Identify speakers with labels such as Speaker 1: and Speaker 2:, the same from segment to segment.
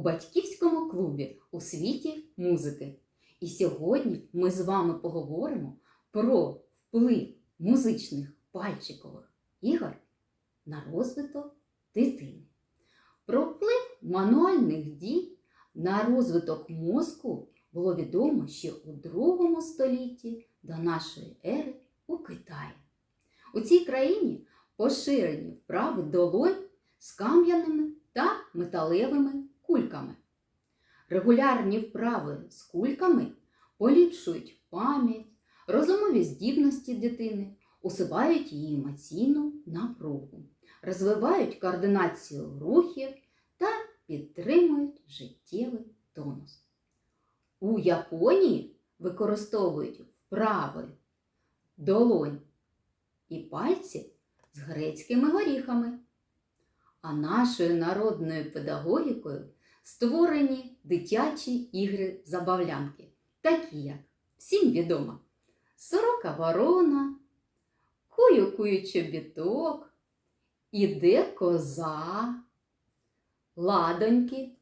Speaker 1: батьківському клубі у світі музики. І сьогодні ми з вами поговоримо про вплив музичних пальчикових ігор на розвиток дитини. Про вплив мануальних дій на розвиток мозку було відомо ще у другому столітті до нашої ери у Китаї. У цій країні поширені вправи долонь з кам'яними та металевими кульками. Регулярні вправи з кульками поліпшують пам'ять, розумові здібності дитини, усувають її емоційну напругу, розвивають координацію рухів та підтримують життєвий тонус. У Японії використовують вправи долонь і пальці з грецькими горіхами. А нашою народною педагогікою створені дитячі ігри-забавлянки, такі як всім відомо сорока ворона, кую кую чобіток, іде коза, ладоньки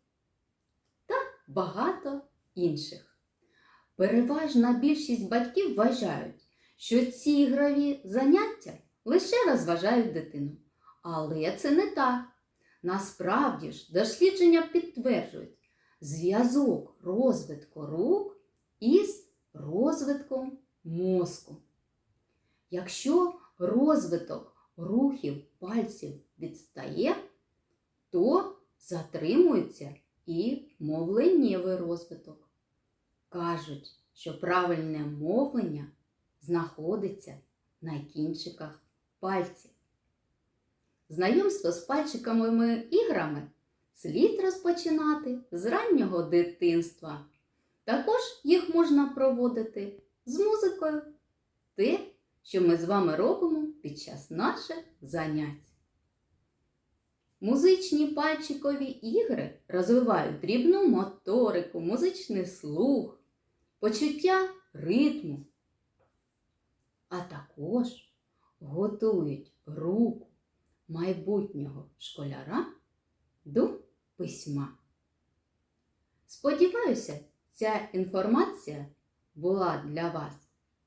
Speaker 1: та багато інших. Переважна більшість батьків вважають, що ці ігрові заняття лише розважають дитину. Але це не так. Насправді ж дослідження підтверджують зв'язок розвитку рук із розвитком мозку. Якщо розвиток рухів пальців відстає, то затримується і мовленнєвий розвиток. Кажуть, що правильне мовлення знаходиться на кінчиках пальців. Знайомство з пальчиковими іграми слід розпочинати з раннього дитинства. Також їх можна проводити з музикою, те, що ми з вами робимо під час наших занять. Музичні пальчикові ігри розвивають дрібну моторику, музичний слух, почуття ритму, а також готують руку майбутнього школяра до письма. Сподіваюся, ця інформація була для вас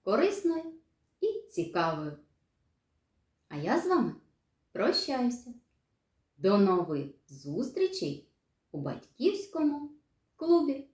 Speaker 1: корисною і цікавою. А я з вами прощаюся. До нових зустрічей у батьківському клубі.